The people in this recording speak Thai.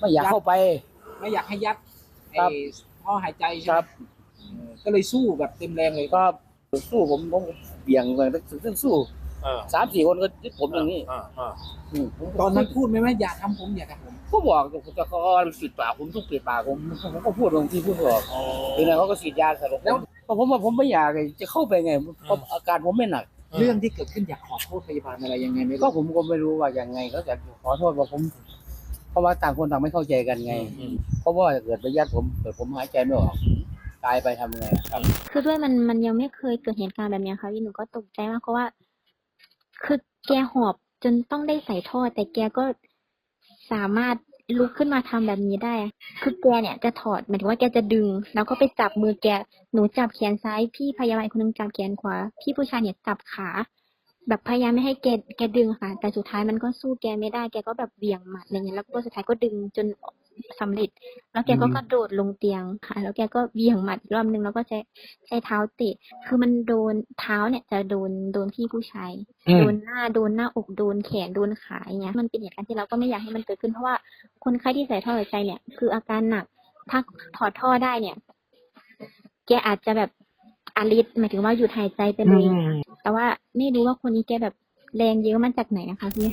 ไม่อยากเข้าไป ไม่อยากให้ยัดครัไอ้บท่อหายใจคใช่ไหรัมบเออก็เลยสู้แบบเต็มแรงเลยก็สู้ผมผมเบี่ยงไปถึงสู้เออสามสี่คนก็ยึดผมอย่างนี้เออเอออืมผมก็ตอนนั้นพูดไหมว่าอย่าทำผมอย่าทำผมก็บอกแต่เขาก็ปิดปากผมทุกปิดปากผมผมก็พูดบางทีพูดไม่ออกโอ้ทีนั้นเขาก็ฉีดยาสลบแล้วผมว่าผมไม่อยากจะเข้าไปไงเพราะอาการผมไม่หนัก เรื่องที่เกิดขึ้นอยากขอโทษพยาบาลอะไรยังไงไม่ก็รู้ผมก็ไม่รู้ว่ายังไงเขาจะขอโทษว่าผม เพราะว่าต่างคนต่างไม่เข้าใจกันไงอืมเพราะว่าเกิดไปยัดผมเกิดผมหายใจไม่ออกตายไปทำไงอะครับคือด้วยมันมันยังไม่เคยเกิดเหตุการณ์แบบเนี้ยค่ะพี่หนูก็ตกใจมากเพราะว่า คือแกหอบจนต้องได้ใส่ท่อ แต่แกก็สามารถลุกขึ้นมาทำแบบนี้ได้ คือแกเนี่ยจะถอดหมายถึงว่าแกจะดึง แล้วก็ไปจับมือแก หนูจับแขนซ้าย พี่พยาบาลอีกคนนึงจับแขนขวา พี่ผู้ชายเนี่ยจับขา แบบพยายามไม่ให้แกแกดึงค่ะ แต่สุดท้ายมันก็สู้แกไม่ได้แกก็แบบเบี่ยงหมัดอะไรเงี้ยแล้วก็สุดท้ายก็ดึงจนสำเร็จ แล้วแกก็อืมกระโดดลงเตียงค่ะ แล้วแกก็เบี่ยงหมัดอีกรอบนึงแล้วก็ใช้ใช้เท้าเตะคือมันโดนเท้าเนี่ยจะโดนโดนพี่ผู้ชายโดนหน้าโดนหน้าอกโดนแขนโดนขาอย่างเงี้ยมันเป็นเหตุการณ์ที่เราก็ไม่อยากให้มันเกิดขึ้นเพราะว่าคนไข้ที่ใส่ท่อหายใจเนี่ย คืออาการหนักถ้าถอดท่อได้เนี่ย แกอาจจะแบบ อาลิตหมายถึงว่าหยุดหายใจไปเลย แต่ว่าไม่รู้ว่าคนนี้แกแบบแรงเยอะมาจากไหนนะคะพี่